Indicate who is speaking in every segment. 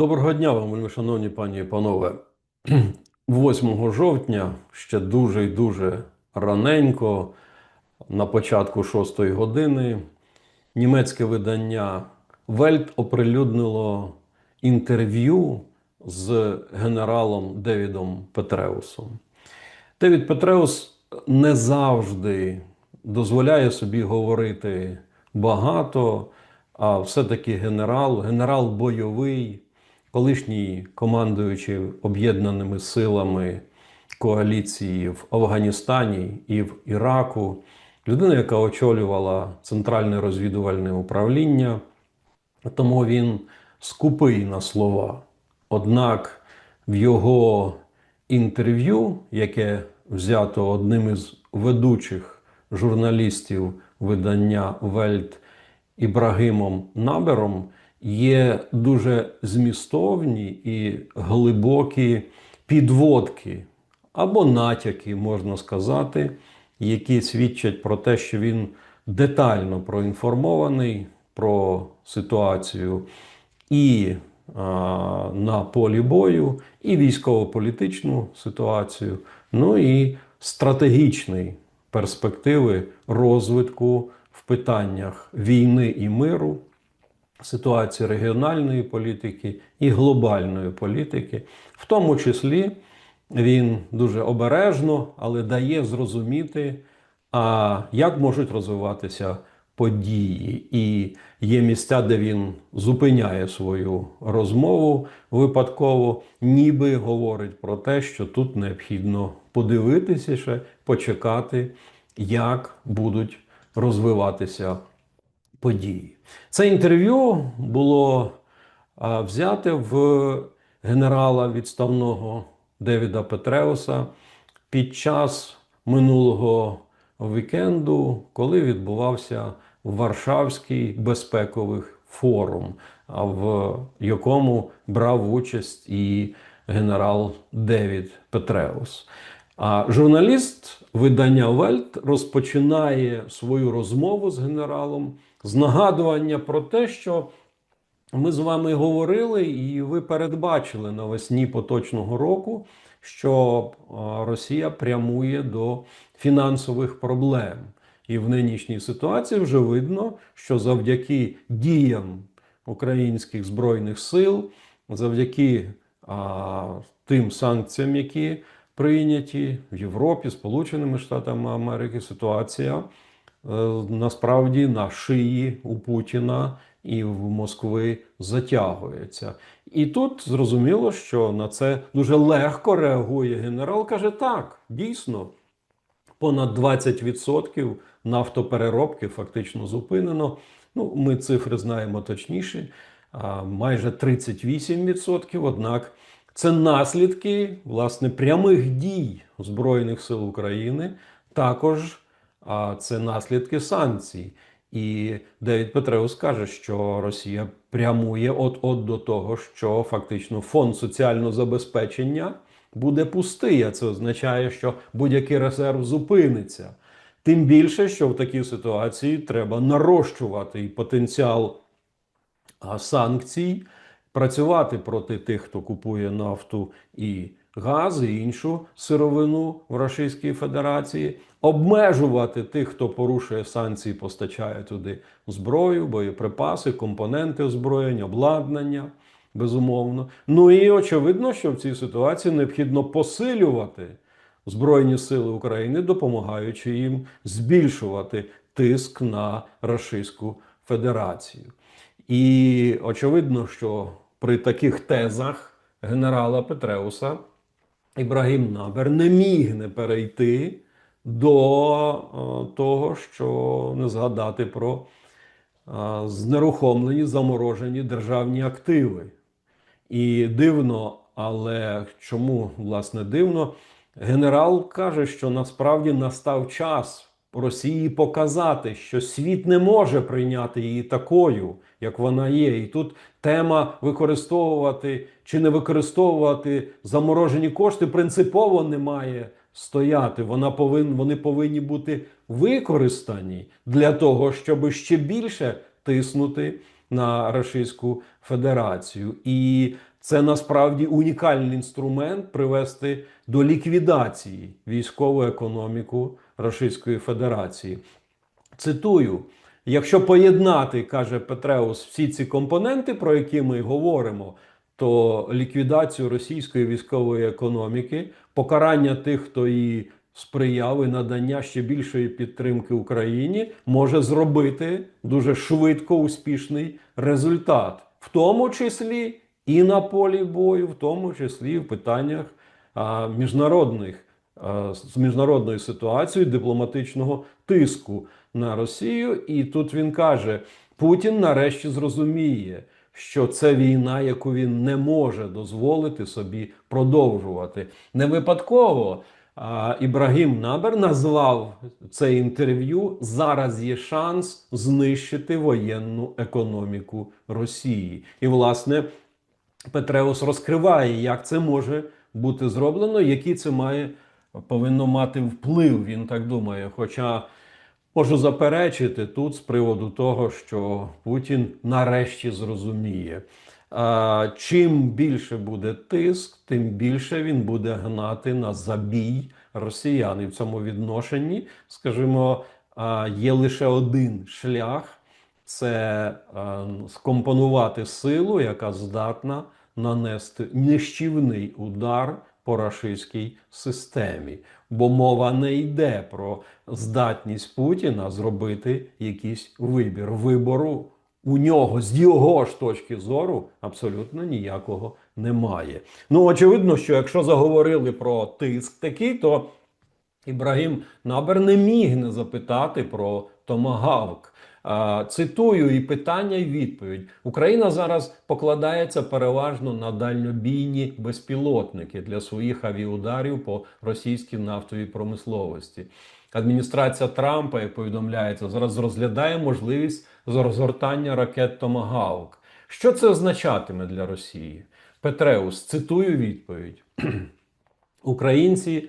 Speaker 1: Доброго дня вам, шановні пані і панове. 8 жовтня, ще дуже і дуже раненько, на початку 6 години, німецьке видання Вельт оприлюднило інтерв'ю з генералом Девідом Петреусом. Девід Петреус не завжди дозволяє собі говорити багато, а все-таки генерал, генерал бойовий, колишній командуючий об'єднаними силами коаліції в Афганістані і в Іраку, людина, яка очолювала центральне розвідувальне управління, тому він скупий на слова. Однак в його інтерв'ю, яке взято одним із ведучих журналістів видання Вельт Ібрагимом Набером, є дуже змістовні і глибокі підводки або натяки, можна сказати, які свідчать про те, що він детально проінформований про ситуацію і а, на полі бою, і військово-політичну ситуацію, ну і стратегічні перспективи розвитку в питаннях війни і миру, ситуації регіональної політики і глобальної політики, в тому числі він дуже обережно, але дає зрозуміти, а як можуть розвиватися події. І є місця, де він зупиняє свою розмову випадково, ніби говорить про те, що тут необхідно подивитися ще, почекати, як будуть розвиватися події. Це інтерв'ю було взяте в генерала відставного Девіда Петреуса під час минулого вікенду, коли відбувався Варшавський безпековий форум, в якому брав участь і генерал Девід Петреус. А журналіст видання Вельт розпочинає свою розмову з генералом з нагадування про те, що ми з вами говорили, і ви передбачили навесні поточного року, що Росія прямує до фінансових проблем. І в нинішній ситуації вже видно, що завдяки діям українських збройних сил, завдяки а, тим санкціям, які прийняті в Європі, Сполученими Штатами Америки, ситуація е, насправді на шиї у Путіна і в Москви затягується. І тут зрозуміло, що на це дуже легко реагує генерал. каже: так, дійсно, понад 20% нафтопереробки фактично зупинено. Ну, ми цифри знаємо точніше, майже 38%. Однак це наслідки власне прямих дій Збройних сил України. Також а, це наслідки санкцій. І Девід Петреус каже, що Росія прямує от-от до того, що фактично фонд соціального забезпечення буде пустий. А це означає, що будь-який резерв зупиниться. Тим більше, що в такій ситуації треба нарощувати потенціал санкцій, працювати проти тих, хто купує нафту і газ, і іншу сировину в Російській Федерації, обмежувати тих, хто порушує санкції, постачає туди зброю, боєприпаси, компоненти озброєння, обладнання. Безумовно. Ну і очевидно, що в цій ситуації необхідно посилювати Збройні Сили України, допомагаючи їм збільшувати тиск на Російську Федерацію. І очевидно, що при таких тезах генерала Петреуса Ібрагім Набер не міг не перейти до е, того, що не згадати про е, знерухомлені заморожені державні активи. І дивно, але чому власне дивно? Генерал каже, що насправді настав час Росії показати, що світ не може прийняти її такою, як вона є. І тут тема використовувати чи не використовувати заморожені кошти принципово не має стояти. Вона повин, вони повинні бути використані для того, щоб ще більше тиснути на Російську Федерацію. І це насправді унікальний інструмент привести до ліквідації військову економіку Російської Федерації. Цитую: якщо поєднати, каже Петреус, всі ці компоненти, про які ми говоримо, то ліквідацію російської військової економіки, покарання тих, хто її сприяв, і надання ще більшої підтримки Україні, може зробити дуже швидко успішний результат, в тому числі і на полі бою, в тому числі в питаннях а, міжнародних з міжнародною ситуацією дипломатичного тиску на Росію. І тут він каже: Путін нарешті зрозуміє, що це війна, яку він не може дозволити собі продовжувати. Не випадково Ібрагім Набер назвав це інтерв'ю. Зараз є шанс знищити воєнну економіку Росії. І, власне, Петреус розкриває, як це може бути зроблено, який це має повинно мати вплив. Він так думає. Хоча можу заперечити тут з приводу того, що Путін нарешті зрозуміє. Чим більше буде тиск, тим більше він буде гнати на забій росіян. І в цьому відношенні, скажімо, є лише один шлях це скомпонувати силу, яка здатна нанести нищівний удар по рашистській системі. Бо мова не йде про здатність Путіна зробити якийсь вибір. Вибору у нього з його ж точки зору абсолютно ніякого немає. Ну, очевидно, що якщо заговорили про тиск такий, то Ібрагім Набер не міг не запитати про Томагавк. Цитую і питання, і відповідь. Україна зараз покладається переважно на дальнобійні безпілотники для своїх авіударів по російській нафтовій промисловості. Адміністрація Трампа, як повідомляється, зараз розглядає можливість розгортання ракет Томагавк. Що це означатиме для Росії? Петреус, цитую відповідь. Українці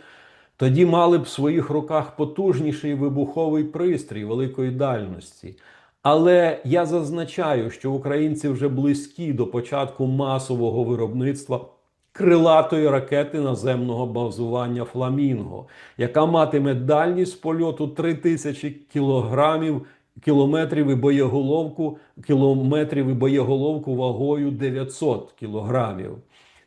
Speaker 1: тоді мали б в своїх руках потужніший вибуховий пристрій великої дальності. Але я зазначаю, що українці вже близькі до початку масового виробництва крилатої ракети наземного базування Фламінго, яка матиме дальність польоту 3000 кілограмів. Кілометрів і боєголовку, кілометрів і боєголовку вагою 900 кілограмів.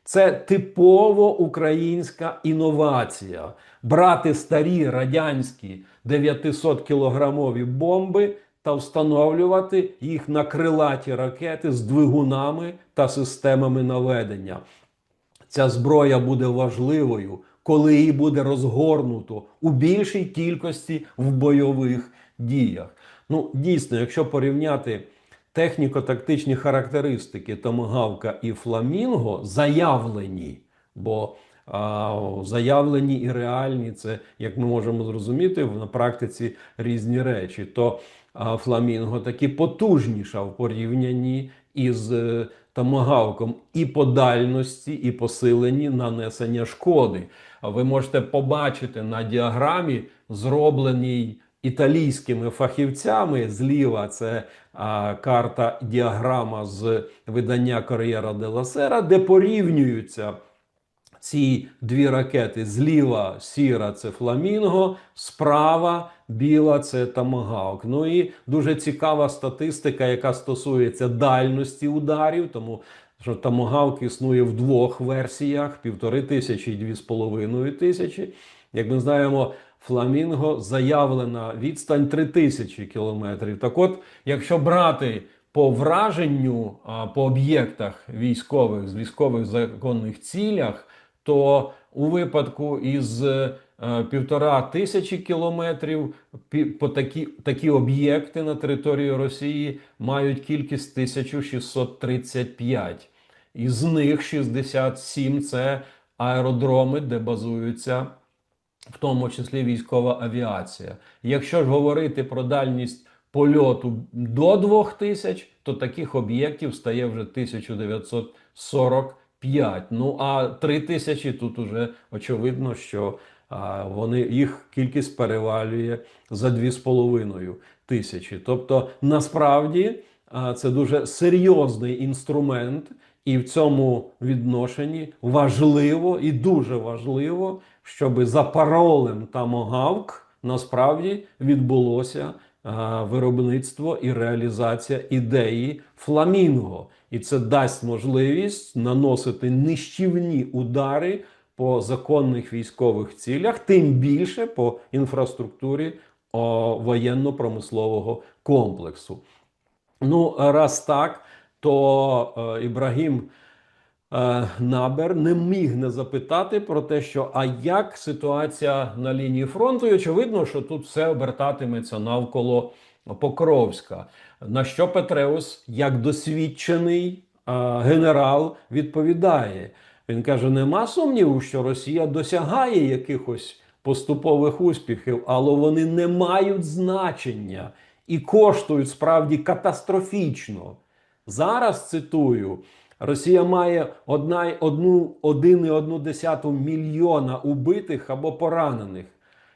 Speaker 1: Це типово українська інновація. Брати старі радянські 900 кілограмові бомби та встановлювати їх на крилаті ракети з двигунами та системами наведення. Ця зброя буде важливою, коли її буде розгорнуто у більшій кількості в бойових діях. Ну, дійсно, якщо порівняти техніко-тактичні характеристики Томагавка і Фламінго, заявлені, бо а, заявлені і реальні, це, як ми можемо зрозуміти, на практиці різні речі. То а, Фламінго таки потужніша в порівнянні із е, Томагавком і по дальності, і посиленні нанесення шкоди. Ви можете побачити на діаграмі, зробленій італійськими фахівцями. Зліва це а, карта діаграма з видання Кор'єра де ла Сера, де порівнюються. Ці дві ракети зліва сіра це фламінго, справа біла це тамагавк. Ну і дуже цікава статистика, яка стосується дальності ударів, тому що тамагавк існує в двох версіях: півтори тисячі і дві з половиною тисячі. Як ми знаємо, фламінго заявлена відстань 3000 кілометрів. Так от, якщо брати по враженню по об'єктах військових з військових законних цілях, то у випадку із е, півтора тисячі кілометрів по такі, такі об'єкти на території Росії мають кількість 1635. Із них 67 це аеродроми, де базуються в тому числі військова авіація. Якщо ж говорити про дальність польоту до 2000, то таких об'єктів стає вже 1945. Ну а 3000 тут уже очевидно, що вони їх кількість перевалює за 2,5 тисячі. Тобто, насправді це дуже серйозний інструмент, і в цьому відношенні важливо і дуже важливо, щоб за паролем Тамогавк насправді відбулося виробництво і реалізація ідеї фламінго. І це дасть можливість наносити нищівні удари по законних військових цілях, тим більше по інфраструктурі воєнно-промислового комплексу. Ну, раз так, то е, Ібрагім е, Набер не міг не запитати про те, що а як ситуація на лінії фронту, і очевидно, що тут все обертатиметься навколо Покровська. На що Петреус, як досвідчений е, генерал, відповідає. Він каже: нема сумніву, що Росія досягає якихось поступових успіхів, але вони не мають значення і коштують справді катастрофічно. Зараз цитую. Росія має одна, одну, 1,1 мільйона убитих або поранених.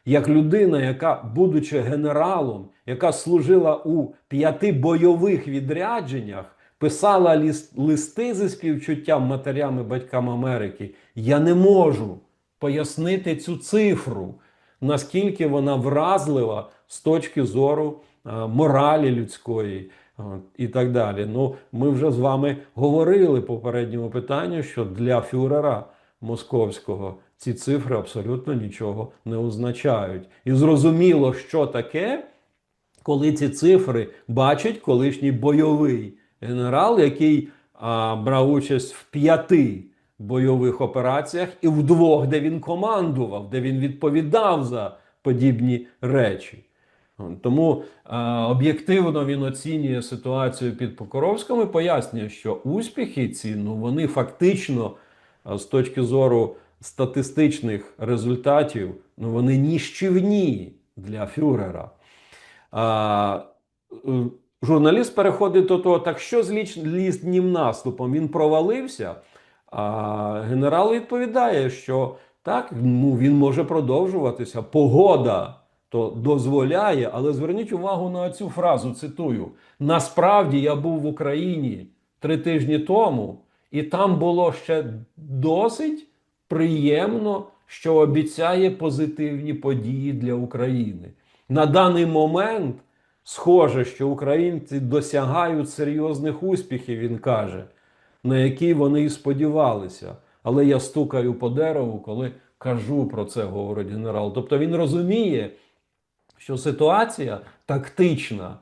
Speaker 1: Як людина, яка, будучи генералом, яка служила у п'яти бойових відрядженнях, писала ліс- листи зі співчуттям матерям і батькам Америки, я не можу пояснити цю цифру, наскільки вона вразлива з точки зору е, моралі людської і так далі. Ну, ми вже з вами говорили по попередньому питанню, що для фюрера московського ці цифри абсолютно нічого не означають. І зрозуміло, що таке, коли ці цифри бачить колишній бойовий генерал, який а, брав участь в п'яти бойових операціях і в двох, де він командував, де він відповідав за подібні речі. Тому е, об'єктивно він оцінює ситуацію під Покровськом і пояснює, що успіхи ці ну вони фактично е, з точки зору статистичних результатів, ну вони ніщівні для фюрера. Е, журналіст переходить до того, так що з літнім наступом він провалився. А генерал відповідає, що так, ну, він може продовжуватися. Погода то дозволяє, але зверніть увагу на цю фразу. Цитую: насправді я був в Україні три тижні тому, і там було ще досить приємно, що обіцяє позитивні події для України. На даний момент схоже, що українці досягають серйозних успіхів, він каже, на які вони і сподівалися. Але я стукаю по дереву, коли кажу про це, говорить генерал. Тобто він розуміє, що ситуація тактична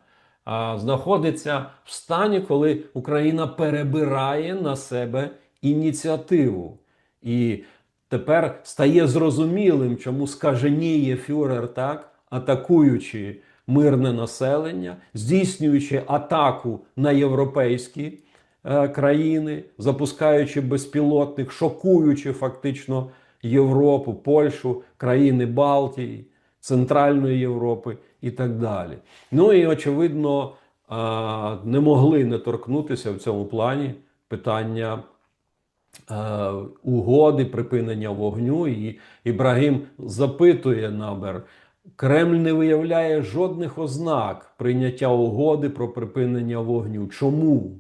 Speaker 1: а, знаходиться в стані, коли Україна перебирає на себе ініціативу. І тепер стає зрозумілим, чому скаженіє фюрер так, атакуючи мирне населення, здійснюючи атаку на європейські е, країни, запускаючи безпілотник, шокуючи фактично Європу, Польщу, країни Балтії, Центральної Європи і так далі. Ну і очевидно, не могли не торкнутися в цьому плані питання угоди, припинення вогню. І Ібрагім запитує Набер. Кремль не виявляє жодних ознак прийняття угоди про припинення вогню. Чому?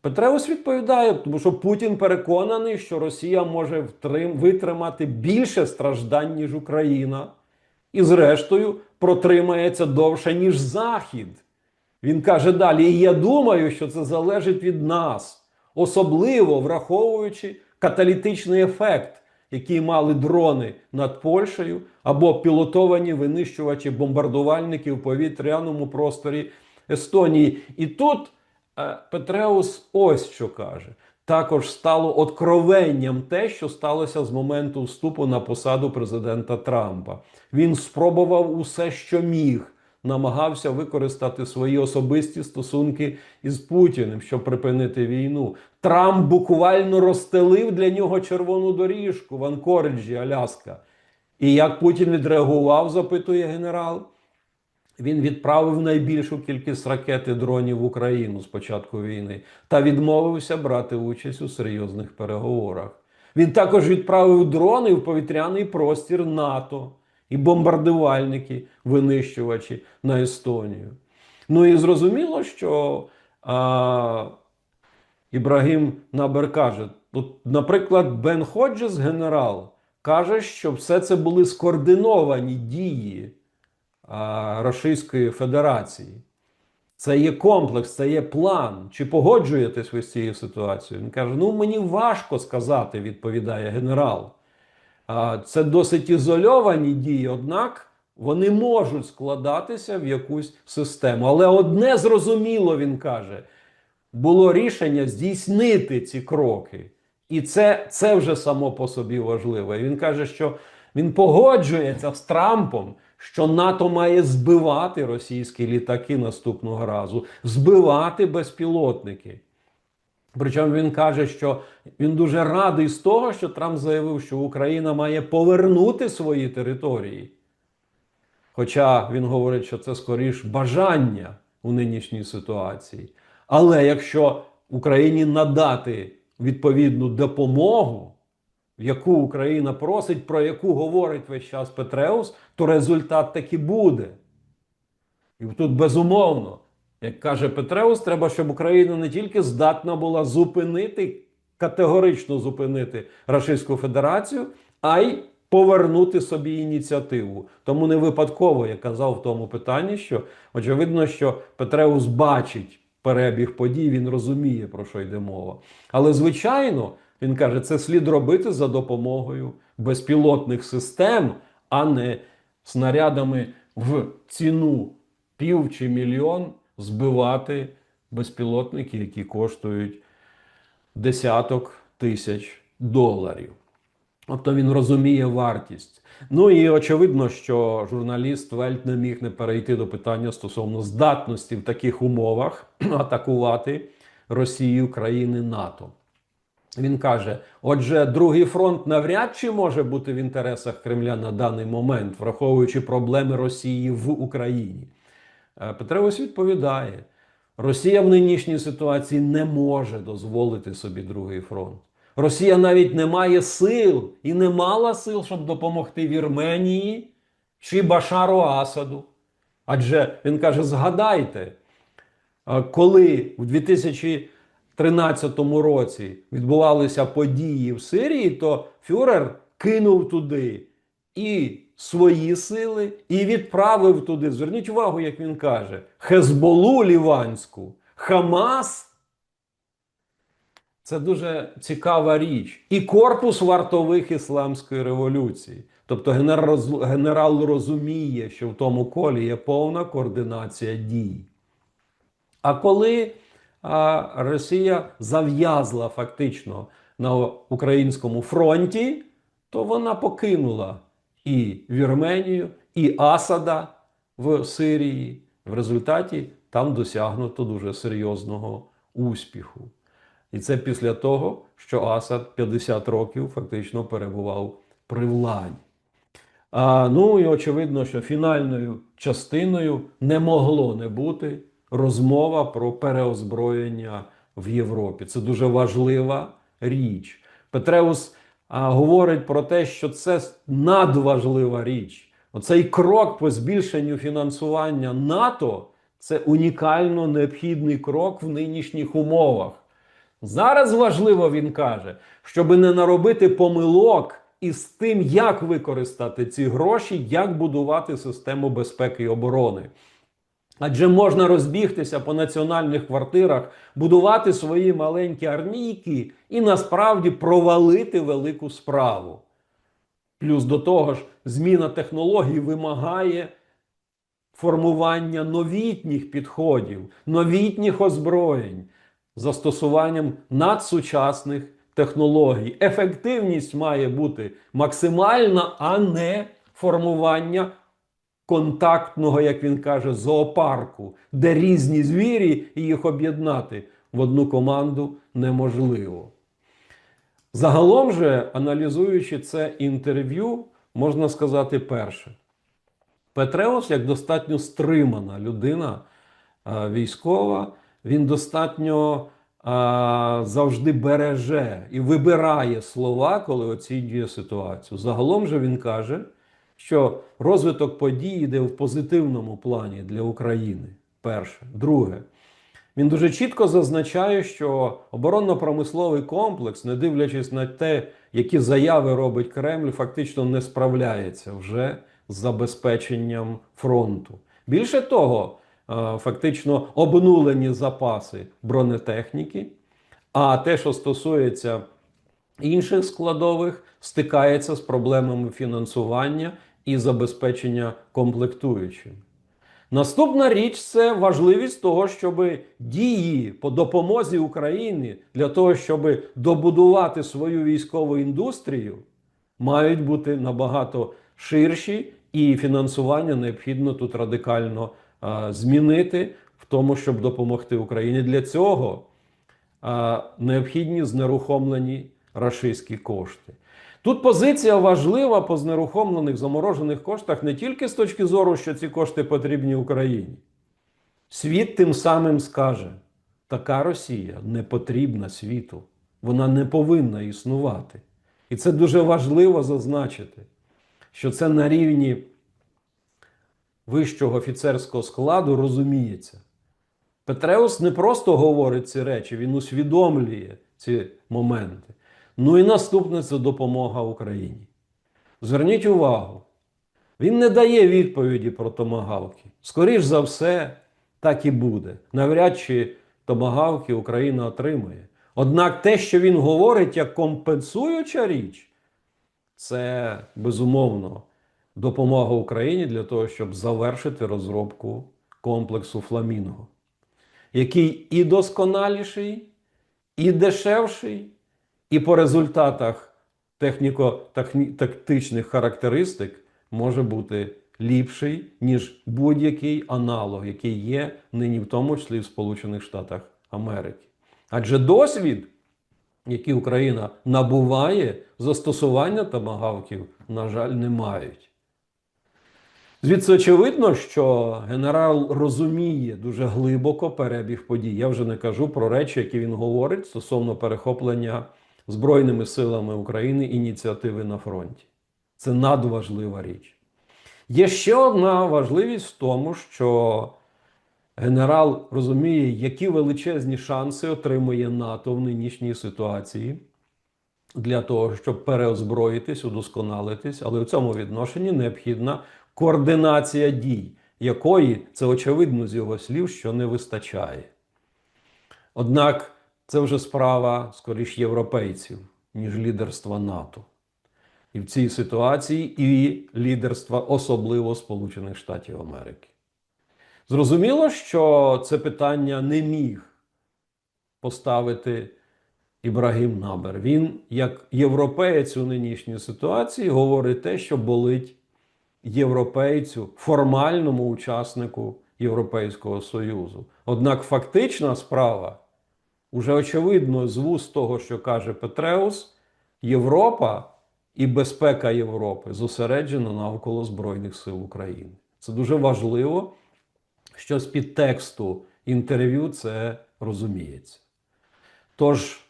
Speaker 1: Петреус відповідає, тому що Путін переконаний, що Росія може втрим, витримати більше страждань, ніж Україна, і, зрештою, протримається довше, ніж Захід. Він каже далі: і я думаю, що це залежить від нас, особливо враховуючи каталітичний ефект, який мали дрони над Польщею або пілотовані винищувачі бомбардувальники в повітряному просторі Естонії. І тут е, Петреус ось що каже. Також стало откровенням те, що сталося з моменту вступу на посаду президента Трампа. Він спробував усе, що міг, намагався використати свої особисті стосунки із Путіним, щоб припинити війну. Трамп буквально розстелив для нього червону доріжку в Анкориджі, Аляска. І як Путін відреагував, запитує генерал. Він відправив найбільшу кількість ракет і дронів в Україну з початку війни та відмовився брати участь у серйозних переговорах. Він також відправив дрони в повітряний простір НАТО і бомбардувальники, винищувачі на Естонію. Ну і зрозуміло, що а, Ібрагім Набер каже: от, наприклад, Бен Ходжес, генерал, каже, що все це були скоординовані дії Російської Федерації. Це є комплекс, це є план. Чи погоджуєтесь ви з цією ситуацією? Він каже: ну мені важко сказати, відповідає генерал. Це досить ізольовані дії, однак вони можуть складатися в якусь систему. Але одне зрозуміло, він каже, було рішення здійснити ці кроки. І це, це вже само по собі важливо. І він каже, що він погоджується з Трампом, що НАТО має збивати російські літаки наступного разу, збивати безпілотники. Причому він каже, що він дуже радий з того, що Трамп заявив, що Україна має повернути свої території. Хоча він говорить, що це скоріш бажання у нинішній ситуації. Але якщо Україні надати відповідну допомогу, яку Україна просить, про яку говорить весь час Петреус, то результат таки буде. І тут безумовно, як каже Петреус, треба, щоб Україна не тільки здатна була зупинити, категорично зупинити Російську Федерацію, а й повернути собі ініціативу. Тому не випадково я казав в тому питанні, що очевидно, що Петреус бачить перебіг подій, він розуміє, про що йде мова. Але, звичайно, він каже, це слід робити за допомогою безпілотних систем, а не снарядами в ціну пів чи мільйон збивати безпілотники, які коштують десяток тисяч доларів. Тобто він розуміє вартість. Ну і очевидно, що журналіст Вельт не міг не перейти до питання стосовно здатності в таких умовах атакувати Росію країни НАТО. Він каже: отже, другий фронт навряд чи може бути в інтересах Кремля на даний момент, враховуючи проблеми Росії в Україні. Е, Петреус відповідає: Росія в нинішній ситуації не може дозволити собі другий фронт. Росія навіть не має сил і не мала сил, щоб допомогти Вірменії чи Башару Асаду. Адже він каже: згадайте, е, коли в 2013 році відбувалися події в Сирії, то Фюрер кинув туди і свої сили, і відправив туди. Зверніть увагу, як він каже: Хезболу Ліванську, Хамас. Це дуже цікава річ. І корпус вартових ісламської революції. Тобто генерал, розуміє, що в тому колі є повна координація дій. А коли а, Росія зав'язла фактично на українському фронті, то вона покинула і Вірменію, і Асада в Сирії. В результаті там досягнуто дуже серйозного успіху. І це після того, що Асад 50 років фактично перебував при владі. А, ну і очевидно, що фінальною частиною не могло не бути розмова про переозброєння в Європі. Це дуже важлива річ. Петреус а, говорить про те, що це надважлива річ. Оцей крок по збільшенню фінансування НАТО це унікально необхідний крок в нинішніх умовах. Зараз важливо, він каже, щоб не наробити помилок із тим, як використати ці гроші, як будувати систему безпеки і оборони. Адже можна розбігтися по національних квартирах, будувати свої маленькі армійки і насправді провалити велику справу. Плюс до того ж, зміна технологій вимагає формування новітніх підходів, новітніх озброєнь застосуванням надсучасних технологій. Ефективність має бути максимальна, а не формування контактного, як він каже, зоопарку, де різні звірі і їх об'єднати в одну команду неможливо. Загалом же, аналізуючи це інтерв'ю, можна сказати перше. Петреус, як достатньо стримана людина е, військова, він достатньо а, завжди береже і вибирає слова, коли оцінює ситуацію. Загалом же він каже, що розвиток подій йде в позитивному плані для України. Перше. Друге, Він дуже чітко зазначає, що оборонно-промисловий комплекс, не дивлячись на те, які заяви робить Кремль, фактично не справляється вже з забезпеченням фронту. Більше того, е, фактично обнулені запаси бронетехніки, а те, що стосується інших складових, стикається з проблемами фінансування і забезпечення комплектуючими. Наступна річ це важливість того, щоб дії по допомозі Україні для того, щоб добудувати свою військову індустрію, мають бути набагато ширші, і фінансування необхідно тут радикально а, змінити в тому, щоб допомогти Україні. Для цього а, необхідні знерухомлені рашистські кошти. Тут позиція важлива по знерухомлених заморожених коштах не тільки з точки зору, що ці кошти потрібні Україні. Світ тим самим скаже: така Росія не потрібна світу, вона не повинна існувати. І це дуже важливо зазначити, що це на рівні вищого офіцерського складу розуміється. Петреус не просто говорить ці речі, він усвідомлює ці моменти. Ну і наступне це допомога Україні. Зверніть увагу, він не дає відповіді про томагавки. Скоріш за все, так і буде. Навряд чи томагавки Україна отримає. Однак те, що він говорить як компенсуюча річ, це безумовно допомога Україні для того, щоб завершити розробку комплексу Фламінго, який і досконаліший, і дешевший, і по результатах техніко-тактичних характеристик може бути ліпший, ніж будь-який аналог, який є нині, в тому числі в Сполучених Штатах Америки. Адже досвід, який Україна набуває, застосування томагавків, на жаль, не мають. Звідси очевидно, що генерал розуміє дуже глибоко перебіг подій. Я вже не кажу про речі, які він говорить стосовно перехоплення Збройними силами України ініціативи на фронті. Це надважлива річ. Є ще одна важливість в тому, що генерал розуміє, які величезні шанси отримує НАТО в нинішній ситуації для того, щоб переозброїтись, удосконалитись, але в цьому відношенні необхідна координація дій, якої це очевидно з його слів, що не вистачає. Однак це вже справа скоріш європейців, ніж лідерства НАТО. І в цій ситуації і лідерства особливо Сполучених Штатів Америки. Зрозуміло, що це питання не міг поставити Ібрагім Набер. Він, як європеєць у нинішній ситуації, говорить те, що болить європейцю, формальному учаснику Європейського Союзу. Однак фактична справа, уже очевидно, з вуст того, що каже Петреус, Європа і безпека Європи зосереджена навколо Збройних сил України. Це дуже важливо, що з підтексту інтерв'ю це розуміється. Тож,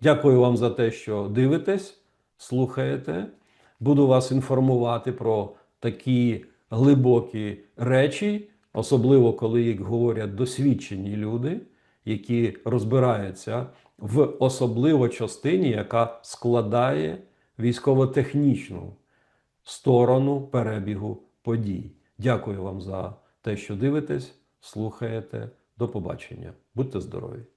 Speaker 1: дякую вам за те, що дивитесь, слухаєте. Буду вас інформувати про такі глибокі речі, особливо коли їх говорять досвідчені люди, які розбираються в особливо частині, яка складає військово-технічну сторону перебігу подій. Дякую вам за те, що дивитесь, слухаєте. До побачення. Будьте здорові!